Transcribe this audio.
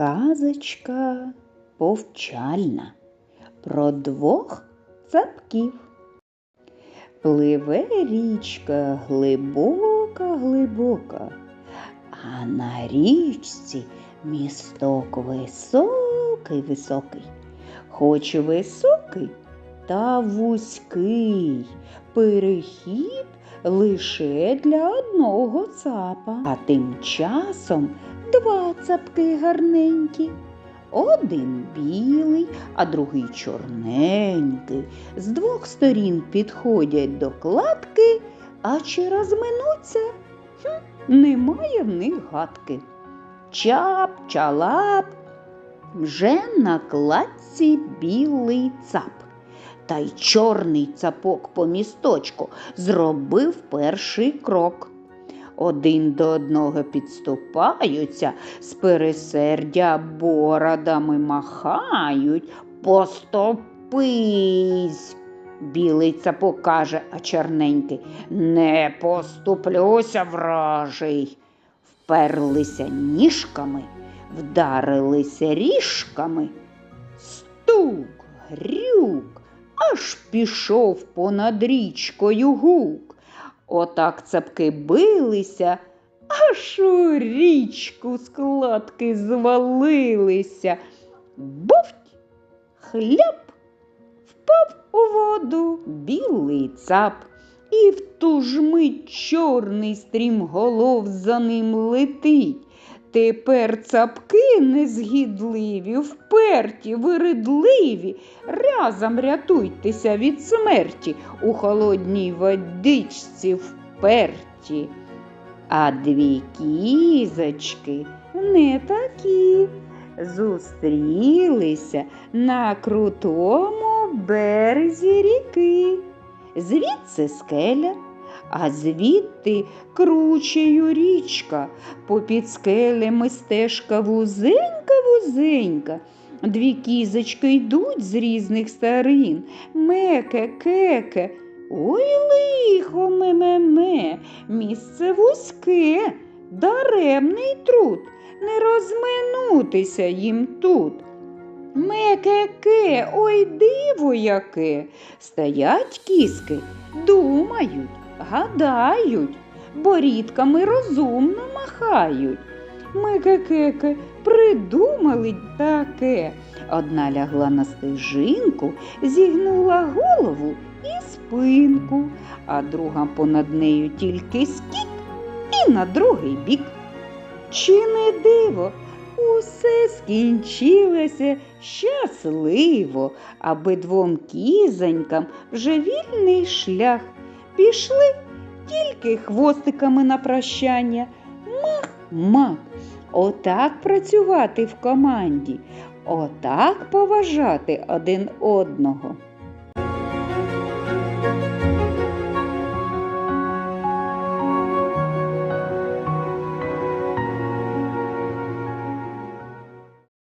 Казочка повчальна про двох цапків. Пливе річка глибока, глибока, а на річці місток високий, високий, хоч високий та вузький перехід лише для одного цапа. А тим часом два цапки гарненькі. Один білий, а другий чорненький. З двох сторін підходять до кладки, а чи розминуться? Хм, немає в них гадки. Чап, чалап, вже на кладці білий цап. Та й чорний цапок по місточку зробив перший крок. Один до одного підступаються, з пересердя бородами махають. Поступись. Білий цапок каже, а чорненький не поступлюся, вражий. Вперлися ніжками, вдарилися ріжками. Стук, грюк, аж пішов понад річкою гук. Отак цапки билися, аж у річку складки звалилися. Бовть, хляб, впав у воду білий цап, і в ту ж мить чорний стрімголов за ним летить. Тепер цапки незгідливі, вперті, виридливі, разом рятуйтеся від смерті у холодній водичці вперті. А дві кізочки не такі. Зустрілися на крутому березі ріки. Звідси скеля, а звідти кручею річка, попід скелями стежка вузенька, вузенька. Дві кізочки йдуть з різних сторін. Меке, кеке. Ой лихо ме-ме-ме, місце вузьке, даремний труд, не розминутися їм тут. Мекеке, ой диво яке. Стоять кіски, думають, гадають, борідками розумно махають. Мекекеке, придумали таке. Одна лягла на стежинку, зігнула голову і спинку, а друга понад нею тільки скік і на другий бік. Чи не диво? Усе скінчилося щасливо, аби двом кізонькам вже вільний шлях. Пішли тільки хвостиками на прощання. Мах, мах, отак працювати в команді, отак поважати один одного.